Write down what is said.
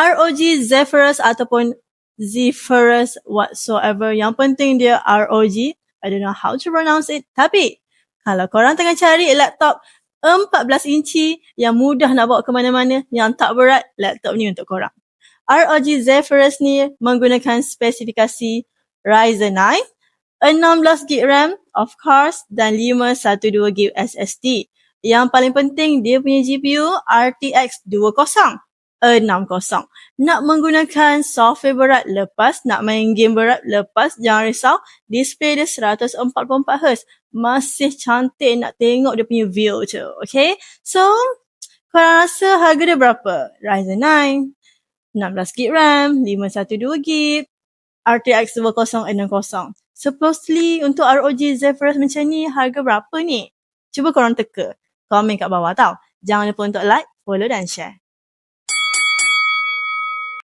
ROG Zephyrus ataupun Zephyrus whatsoever. Yang penting dia ROG. I don't know how to pronounce it. Tapi kalau korang tengah cari laptop 14 inci yang mudah nak bawa ke mana-mana, yang tak berat, laptop ni untuk korang. ROG Zephyrus ni menggunakan spesifikasi Ryzen 9, 16GB RAM of course dan 512GB SSD. Yang paling penting dia punya GPU RTX 20 60. Nak menggunakan software berat lepas, nak main game berat lepas, jangan risau. Display dia 144Hz. Masih cantik nak tengok dia punya view tu. Okay? So, korang rasa harga dia berapa? Ryzen 9, 16GB RAM, 512GB, RTX 2060. Supposedly untuk ROG Zephyrus macam ni harga berapa ni? Cuba korang teka. Komen kat bawah tau. Jangan lupa untuk like, follow dan share.